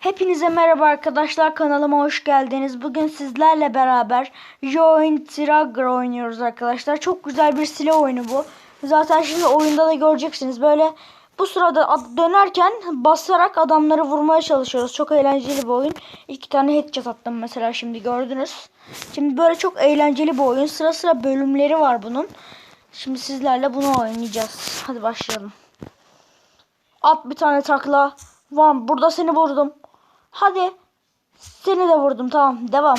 Hepinize merhaba arkadaşlar kanalıma hoş geldiniz. Bugün sizlerle beraber Join Trigger oynuyoruz arkadaşlar. Çok güzel bir silah oyunu bu. Zaten şimdi oyunda da göreceksiniz. Böyle bu sırada ad- dönerken basarak adamları vurmaya çalışıyoruz. Çok eğlenceli bir oyun. İki tane headshot attım mesela şimdi gördünüz. Şimdi böyle çok eğlenceli bir oyun. Sıra sıra bölümleri var bunun. Şimdi sizlerle bunu oynayacağız. Hadi başlayalım. At bir tane takla. Van burada seni vurdum. Hadi. Seni de vurdum tamam devam.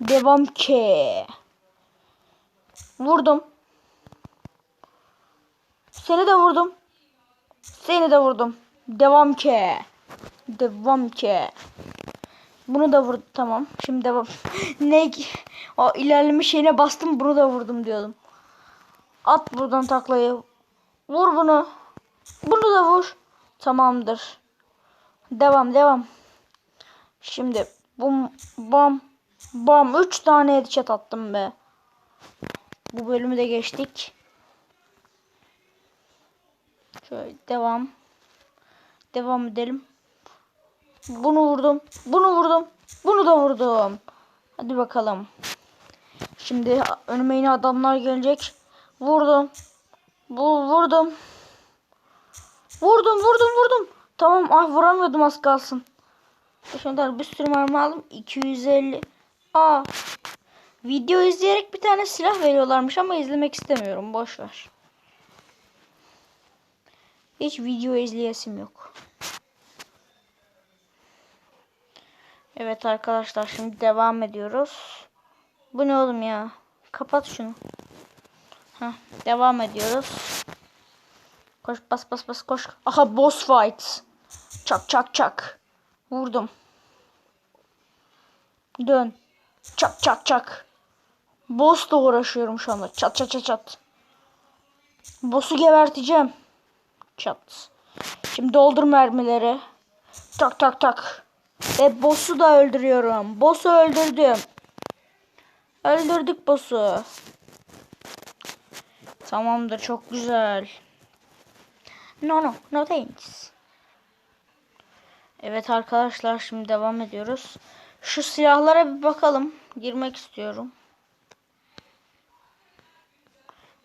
Devam ki. Vurdum. Seni de vurdum. Seni de vurdum. Devam ki. Devam ki. Bunu da vurdum tamam. Şimdi devam. ne o ilerleme şeyine bastım bunu da vurdum diyordum. At buradan taklayı. Vur bunu. Bunu da vur. Tamamdır. Devam devam. Şimdi bum bam bam 3 tane headshot attım be. Bu bölümü de geçtik. Şöyle devam. Devam edelim. Bunu vurdum. Bunu vurdum. Bunu da vurdum. Hadi bakalım. Şimdi önüme yine adamlar gelecek. Vurdum. Bu vurdum. Vurdum vurdum vurdum. Tamam ah vuramıyordum az kalsın. Şimdi bir sürü mermi aldım. 250. Aa. Video izleyerek bir tane silah veriyorlarmış ama izlemek istemiyorum. Boş ver. Hiç video izleyesim yok. Evet arkadaşlar şimdi devam ediyoruz. Bu ne oğlum ya? Kapat şunu. Heh, devam ediyoruz. Koş bas bas bas koş. Aha boss fight. Çak çak çak. Vurdum. Dön. Çak çak çak. Boss'la uğraşıyorum şu anda. Çat çat çat çat. Boss'u geberteceğim. Çat. Şimdi doldur mermileri. Tak tak tak. Ve boss'u da öldürüyorum. Boss'u öldürdüm. Öldürdük boss'u. Tamamdır çok güzel. No no no thanks. Evet arkadaşlar şimdi devam ediyoruz. Şu silahlara bir bakalım. Girmek istiyorum.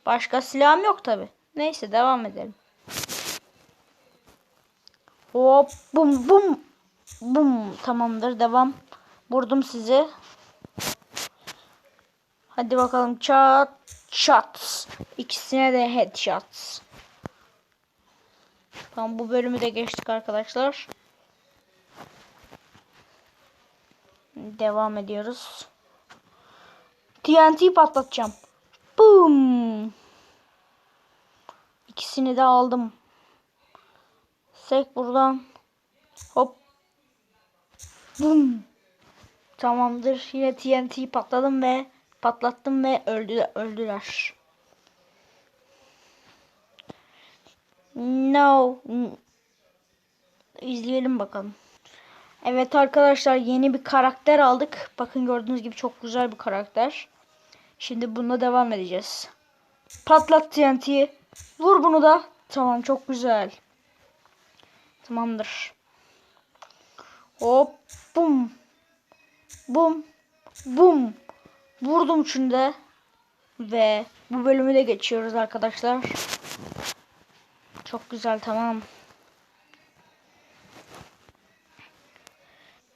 Başka silahım yok tabi. Neyse devam edelim. Hop bum bum. Bum tamamdır devam. Vurdum sizi. Hadi bakalım çat çat. İkisine de headshot. Tamam bu bölümü de geçtik arkadaşlar. Devam ediyoruz. TNT patlatacağım. Boom. İkisini de aldım. Sek buradan. Hop. Boom. Tamamdır. Yine TNT patladım ve patlattım ve öldü, öldüler. No. İzleyelim bakalım. Evet arkadaşlar yeni bir karakter aldık. Bakın gördüğünüz gibi çok güzel bir karakter. Şimdi bununla devam edeceğiz. Patlat TNT'yi. Vur bunu da. Tamam çok güzel. Tamamdır. Hop bum. Bum. Bum. Vurdum şunu. Ve bu bölümü de geçiyoruz arkadaşlar. Çok güzel tamam.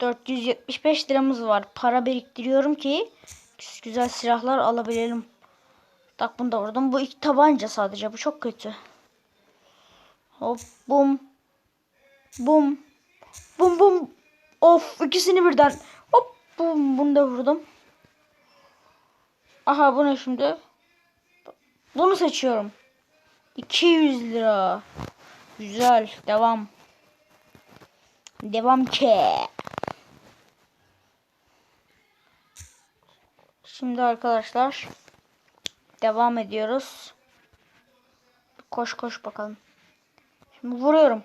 475 liramız var. Para biriktiriyorum ki güzel silahlar alabilelim. Tak bunu da vurdum. Bu iki tabanca sadece. Bu çok kötü. Hop bum. Bum. Bum bum. Of ikisini birden. Hop bum. Bunu da vurdum. Aha bu ne şimdi? Bunu seçiyorum. 200 lira. Güzel. Devam. Devam ki. Şimdi arkadaşlar devam ediyoruz. Koş koş bakalım. Şimdi vuruyorum.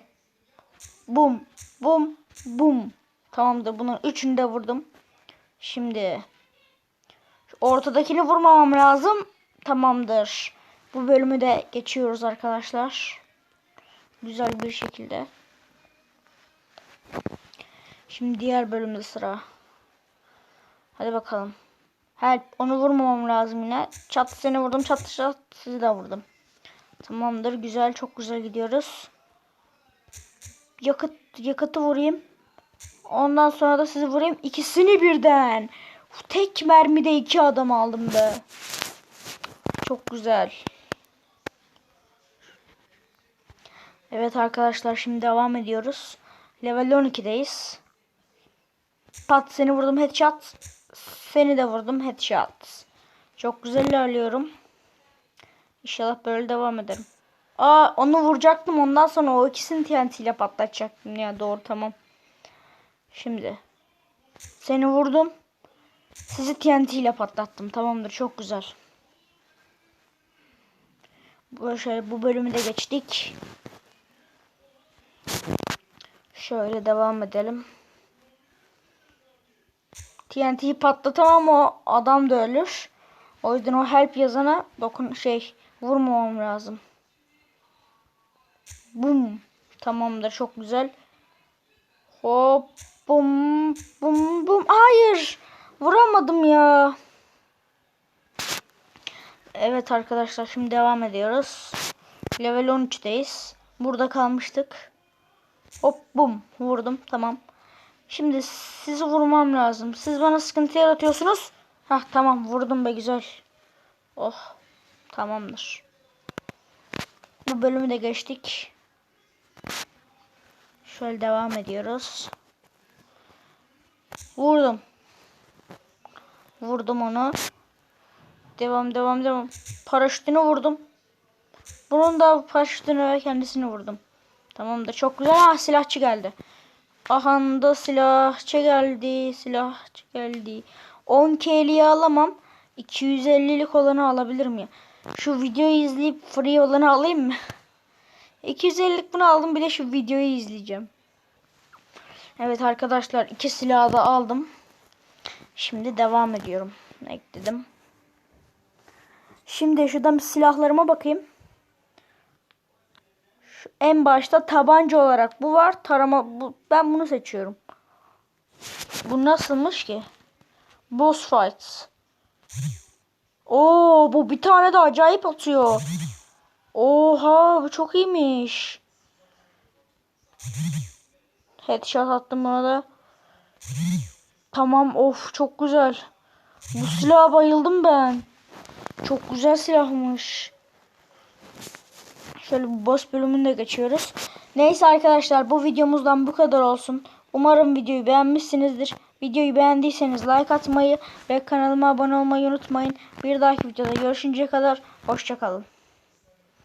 Bum bum bum. Tamamdır. Bunun üçünü de vurdum. Şimdi ortadakini vurmamam lazım. Tamamdır. Bu bölümü de geçiyoruz arkadaşlar. Güzel bir şekilde. Şimdi diğer bölümde sıra. Hadi bakalım. Help. Onu vurmamam lazım yine. Çat seni vurdum. Çat çat sizi de vurdum. Tamamdır. Güzel. Çok güzel gidiyoruz. Yakıt, yakıtı vurayım. Ondan sonra da sizi vurayım. İkisini birden. Tek mermide iki adam aldım be. Çok güzel. Evet arkadaşlar şimdi devam ediyoruz. Level 12'deyiz. Pat seni vurdum headshot. Seni de vurdum headshot. Çok güzel ilerliyorum. İnşallah böyle devam ederim. Aa onu vuracaktım ondan sonra o ikisini TNT ile patlatacaktım ya doğru tamam. Şimdi seni vurdum. Sizi TNT ile patlattım. Tamamdır çok güzel. Böyle şöyle bu bölümü de geçtik. Şöyle devam edelim. TNT'yi patlatamam o adam da ölür. O yüzden o help yazana dokun şey vurmamam lazım. Bum. Tamamdır çok güzel. Hop bum bum bum. Hayır. Vuramadım ya. Evet arkadaşlar şimdi devam ediyoruz. Level 13'teyiz. Burada kalmıştık. Hop bum vurdum tamam. Şimdi sizi vurmam lazım. Siz bana sıkıntı yaratıyorsunuz. Hah tamam vurdum be güzel. Oh tamamdır. Bu bölümü de geçtik. Şöyle devam ediyoruz. Vurdum. Vurdum onu. Devam devam devam. Paraşütünü vurdum. Bunun da paraşütünü ve kendisini vurdum. Tamamdır çok güzel. Ah silahçı geldi. Aha da silahçı geldi. Silahçı geldi. 10 KL'yi alamam. 250'lik olanı alabilirim ya. Şu videoyu izleyip free olanı alayım mı? 250'lik bunu aldım. Bir de şu videoyu izleyeceğim. Evet arkadaşlar iki silahı da aldım. Şimdi devam ediyorum. Ekledim. Şimdi şuradan silahlarıma bakayım. En başta tabanca olarak bu var. Tarama bu, ben bunu seçiyorum. Bu nasılmış ki? Boss fights. Oo bu bir tane de acayip atıyor. Oha bu çok iyiymiş. Headshot attım buna da. Tamam of çok güzel. Bu silaha bayıldım ben. Çok güzel silahmış. Şöyle bu boss bölümünü de geçiyoruz. Neyse arkadaşlar bu videomuzdan bu kadar olsun. Umarım videoyu beğenmişsinizdir. Videoyu beğendiyseniz like atmayı ve kanalıma abone olmayı unutmayın. Bir dahaki videoda görüşünceye kadar hoşçakalın.